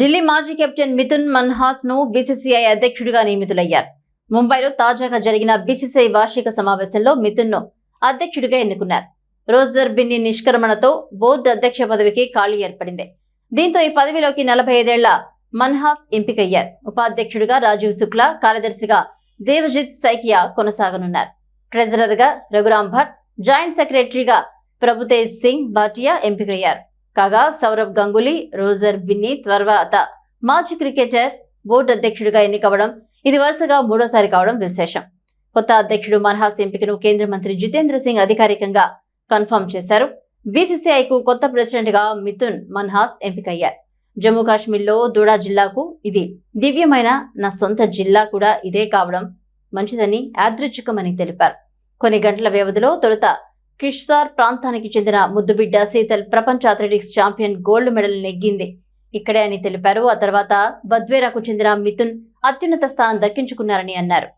ఢిల్లీ మాజీ captain Mithun మన్హాస్ను BCCI అధ్యక్షుడిగా నియమితులయ్యారు. ముంబైలో తాజాగా జరిగిన బీసీసీఐ వార్షిక సమావేశంలో మిథున్ను అధ్యక్షుడిగా ఎన్నుకున్నారు. రోజర్ బిన్ని నిష్క్రమణతో బోర్డు అధ్యక్ష పదవికి ఖాళీ ఏర్పడింది. దీంతో ఈ పదవిలోకి నలభై ఐదేళ్ళ మన్హాస్ ఎంపికయ్యారు. ఉపాధ్యక్షుడిగా రాజీవ్ శుక్లా కార్యదర్శిగా దేవజిత్ సైకియా కొనసాగనున్నారు. ట్రెజరర్గా రఘురాం భట్ జాయింట్ సెక్రటరీగా ప్రభుతేజ్ సింగ్ భాటియా ఎంపికయ్యారు. కాగా సౌరవ్ గంగూలీ రోజర్ బిన్ని తర్వాత మాజీ క్రికెటర్ బోర్డు అధ్యక్షుడిగా ఎన్నికవడం ఇది వరుసగా మూడోసారి కావడం విశేషం. కొత్త అధ్యక్షుడు మన్హాస్ ఎంపికను కేంద్ర మంత్రి జితేంద్ర సింగ్ అధికారికంగా కన్ఫర్మ్ చేశారు. బీసీసీఐకు కొత్త ప్రెసిడెంట్గా మిథున్ మన్హాస్ ఎంపికయ్యారు. జమ్మూ కాశ్మీర్లో దూడా జిల్లాకు ఇది దివ్యమైన నా సొంత జిల్లా కూడా ఇదే కావడం మంచిదని యాదృచ్ఛికమని తెలిపారు. కొన్ని గంటల వ్యవధిలో తొలుత కిష్తార్ ప్రాంతానికి చెందిన ముద్దుబిడ్డ శీతల్ ప్రపంచ అథ్లెటిక్స్ ఛాంపియన్ గోల్డ్ మెడల్ నెగ్గింది. ఇక్కడే అని తెలిపారు. ఆ తర్వాత బద్వేరాకు చెందిన మిథున్ అత్యున్నత స్థానం దక్కించుకున్నారని అన్నారు.